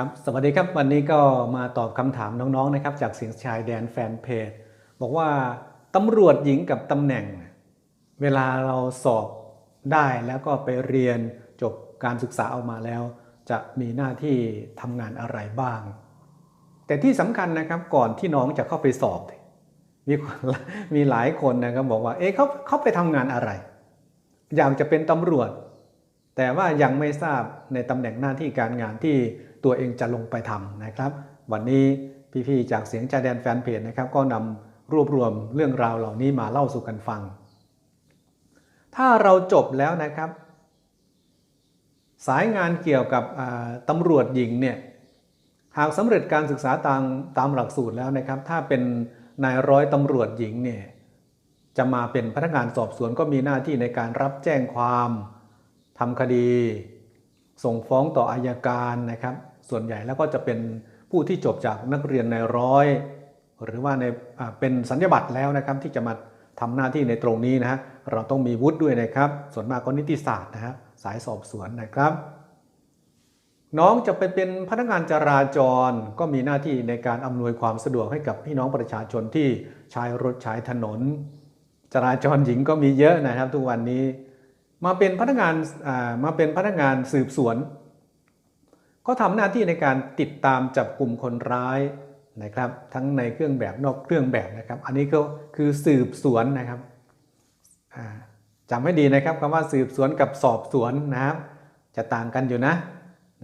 ครับสวัสดีครับวันนี้ก็มาตอบคำถามน้องๆนะครับ จากเสียงชายแดนแฟนเพจ บอกว่าตำรวจหญิงกับตำแหน่ง เวลาเราสอบได้แล้วก็ไปเรียนจบการศึกษาออกมาแล้ว จะมีหน้าที่ทำงานอะไรบ้าง แต่ที่สำคัญนะครับก่อนที่น้องจะเข้าไปสอบ มีมีหลายคนนะครับบอกว่าเอ๊ะเขาเขาไปทำงานอะไร อยากจะเป็นตำรวจ แต่ว่ายังไม่ทราบในตำแหน่งหน้าที่การงานที่ ตัวเองจะลงไปทำนะครับ วันนี้พี่ๆจากเสียงชายแดนแฟนเพจนะครับก็นำรวบรวมเรื่องราวเหล่านี้มาเล่าสู่กันฟัง ถ้าเราจบแล้วนะครับ สายงานเกี่ยวกับตำรวจหญิงเนี่ยหากสำเร็จการศึกษาตามตามหลักสูตรแล้วนะครับ ถ้าเป็นนายร้อยตำรวจหญิงเนี่ยจะมาเป็นพนักงานสอบสวนก็มีหน้าที่ในการรับแจ้งความทำคดี ส่งฟ้องต่ออายการนะครับ ส่วนใหญ่แล้วก็จะเป็นผู้ที่จบจากนักเรียนในร้อย หรือว่าในเป็นสัญญาบัตรแล้วนะครับ ที่จะมาทำหน้าที่ในตรงนี้นะฮะเราต้องมีวุฒิด้วยนะครับ ส่วนมากก็นิติศาสตร์นะฮะสายสอบสวนนะครับ น้องจะไปเป็นพนักงานจราจรก็มีหน้าที่ในการอำนวยความสะดวกให้กับพี่น้องประชาชนที่ใช้รถใช้ถนน จราจรหญิงก็มีเยอะนะครับ ทุกวันนี้ มาเป็นพนักงานมาเป็นพนักงานสืบสวน ก็ทำหน้าที่ในการติดตามจับกลุ่มคนร้ายนะครับ ทั้งในเครื่องแบบนอกเครื่องแบบนะครับ อันนี้ก็คือสืบสวนนะครับจำให้ดีนะครับคำว่าสืบสวนกับสอบสวนนะครับ จะต่างกันอยู่นะ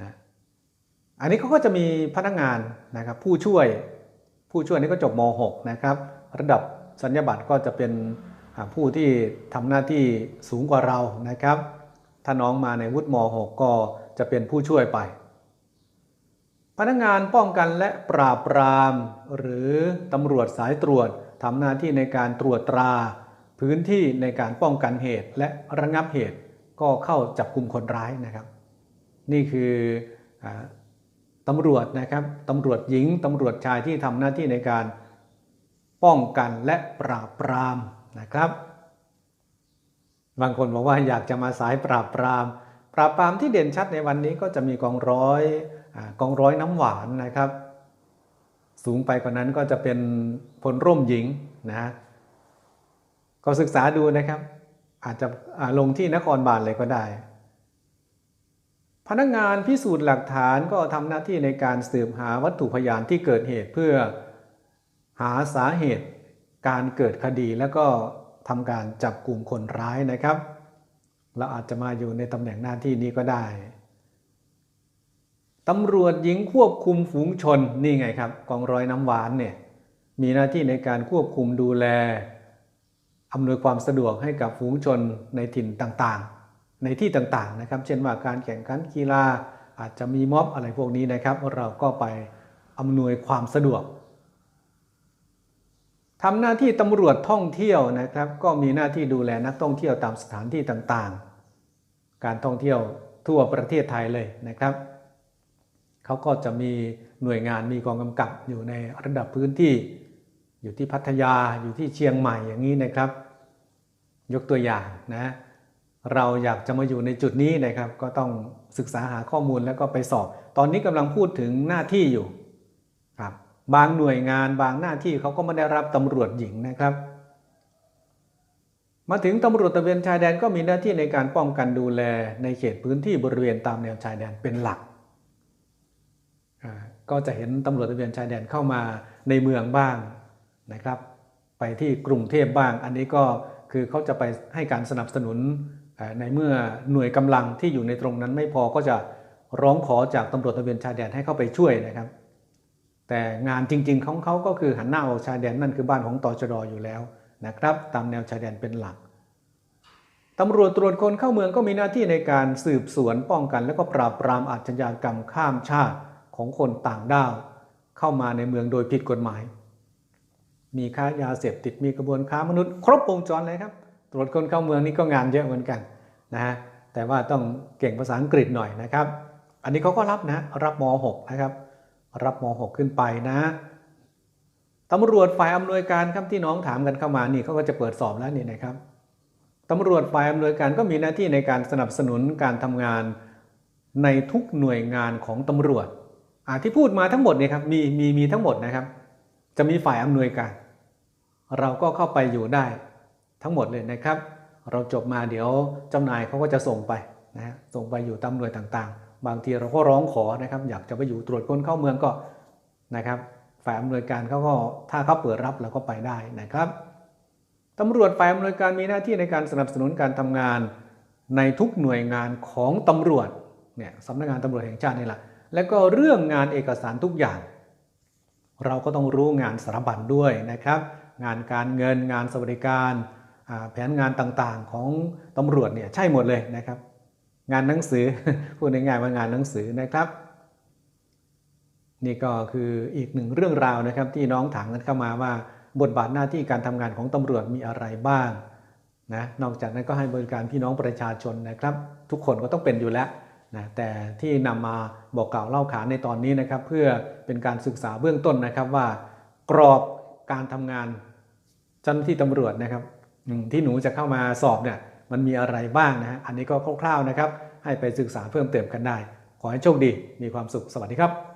นะอันนี้เขาก็จะมีพนักงานนะครับ ผู้ช่วยผู้ช่วยนี่ก็จบม .6 นะครับ ระดับสัญญาบัตรก็จะเป็น ผู้ที่ทำหน้าที่สูงกว่าเรานะครับ ถ้าน้องมาในวุฒิม .6 ก็จะเป็นผู้ช่วยไป พนักงานป้องกันและปราบปราม หรือตำรวจสายตรวจทำหน้าที่ในการตรวจตรา พื้นที่ในการป้องกันเหตุและระงับเหตุก็เข้าจับกลุ่มคนร้ายนะครับ นี่คืออตำรวจนะครับตำรวจหญิงตำรวจชายที่ทำหน้าที่ในการป้องกันและปราบปราม นะครับ บางคนบอกว่าอยากจะมาสายปราบปราม ปราบปรามที่เด่นชัดในวันนี้ก็จะมีกองร้อยอกองร้อยน้ำหวานนะครับ สูงไปกว่านั้นก็จะเป็นพลร่มหญิงนะก็ศึกษาดูนะครับ อาจจะลงที่นครบาลเลยก็ได้ พนักงานพิสูจน์หลักฐานก็ทำหน้าที่ในการสืบหาวัตถุพยานที่เกิดเหตุเพื่อหาสาเหตุ การเกิดคดีแล้วก็ทำการจับกลุ่มคนร้ายนะครับ เราอาจจะมาอยู่ในตำแหน่งหน้าที่นี้ก็ได้ตำรวจหญิงควบคุมฝูงชนนี่ไงครับกองร้อยน้ำหวานเนี่ยมีหน้าที่ในการควบคุมดูแลอำนวยความสะดวกให้กับฝูงชนในถิ่นต่างๆ ในที่ต่างๆนะครับ เช่นว่าการแข่งขันกีฬาอาจจะมีม็อบอะไรพวกนี้นะครับ เราก็ไปอำนวยความสะดวก ทำหน้าที่ตำรวจท่องเที่ยวนะครับ ก็มีหน้าที่ดูแลนักท่องเที่ยวตามสถานที่ต่างๆ การท่องเที่ยวทั่วประเทศไทยเลยนะครับเขาก็จะมีหน่วยงานมีกองกำกับอยู่ในระดับพื้นที่ อยู่ที่พัทยาอยู่ที่เชียงใหม่อย่างนี้นะครับ ยกตัวอย่างนะเราอยากจะมาอยู่ในจุดนี้นะครับ ก็ต้องศึกษาหาข้อมูลแล้วก็ไปสอบ ตอนนี้กำลังพูดถึงหน้าที่อยู่ บางหน่วยงานบางหน้าที่เขาก็ไม่ได้รับตำรวจหญิงนะครับ มาถึงตำรวจตะเวนชายแดนก็มีหน้าที่ในการป้องกันดูแลในเขตพื้นที่บริเวณตามแนวชายแดนเป็นหลัก ก็จะเห็นตำรวจตะเวนชายแดนเข้ามาในเมืองบ้างนะครับ ไปที่กรุงเทพบ้าง อันนี้ก็คือเขาจะไปให้การสนับสนุนในเมื่อหน่วยกำลังที่อยู่ในตรงนั้นไม่พอก็จะร้องขอจากตำรวจตะเวนชายแดนให้เข้าไปช่วยนะครับ แต่งานจริง ๆ ของเขาก็คือหันหน้าออกชายแดนนั่นคือบ้านของตชดอยู่แล้วนะครับตามแนวชายแดนเป็นหลักตำรวจตรวจคนเข้าเมืองก็มีหน้าที่ในการสืบสวนป้องกัน และก็ปราบปรามอาชญากรรมข้ามชาติของคนต่างด้าว เข้ามาในเมืองโดยผิดกฎหมาย มีค้ายาเสพติดมีกระบวนค้ามนุษย์ ครบวงจรเลยครับ ตรวจคนเข้าเมืองนี่ก็งานเยอะเหมือนกันนะฮะแต่ว่าต้องเก่งภาษาอังกฤษหน่อยนะครับ อันนี้เขาก็รับนะรับม .6 นะครับ รับม .6 ขึ้นไปนะตำรวจฝ่ายอำนวยการครับที่น้องถามกันเข้ามานี่เขาก็จะเปิดสอบแล้วนี่นะครับตำรวจฝ่ายอำนวยการก็มีหน้าที่ในการสนับสนุนการทำงานในทุกหน่วยงานของตำรวจที่พูดมาทั้งหมดเนี่ยครับมีมีมีทั้งหมดนะครับ จะมีฝ่ายอำนวยการ เราก็เข้าไปอยู่ได้ทั้งหมดเลยนะครับ เราจบมาเดี๋ยวเจ้านายเขาก็จะส่งไปนะฮะส่งไปอยู่ตามหน่วยต่างๆ บางทีเราก็ร้องขอนะครับ อยากจะไปอยู่ตรวจคนเข้าเมืองก็นะครับฝ่ายอำนวยการเขาก็ถ้าเขาเปิดรับเราก็ไปได้นะครับตำรวจฝ่ายอำนวยการมีหน้าที่ในการสนับสนุนการทำงานในทุกหน่วยงานของตำรวจเนี่ยสำนักงานตำรวจแห่งชาตินี่แหละแล้วก็เรื่องงานเอกสารทุกอย่าง เราก็ต้องรู้งานสารบัญด้วยนะครับ งานการเงินงานสวัสดิการแผนงานต่างๆของตำรวจเนี่ยใช่หมดเลยนะครับ งานหนังสือพูดง่ายๆว่างานหนังสือนะครับ นี่ก็คืออีกหนึ่งเรื่องราวนะครับ ที่น้องถามกันเข้ามาว่าบทบาทหน้าที่การทำงานของตำรวจมีอะไรบ้างนะนอกจากนั้นก็ให้บริการพี่น้องประชาชนนะครับ ทุกคนก็ต้องเป็นอยู่แล้วนะแต่ที่นำมาบอกกล่าวเล่าขานในตอนนี้นะครับ เพื่อเป็นการศึกษาเบื้องต้นนะครับว่ากรอบการทำงานเจ้าหน้าที่ตำรวจนะครับที่หนูจะเข้ามาสอบเนี่ย มันมีอะไรบ้างนะฮะอันนี้ก็คร่าวๆนะครับ ให้ไปศึกษาเพิ่มเติมกันได้ ขอให้โชคดีมีความสุขสวัสดีครับ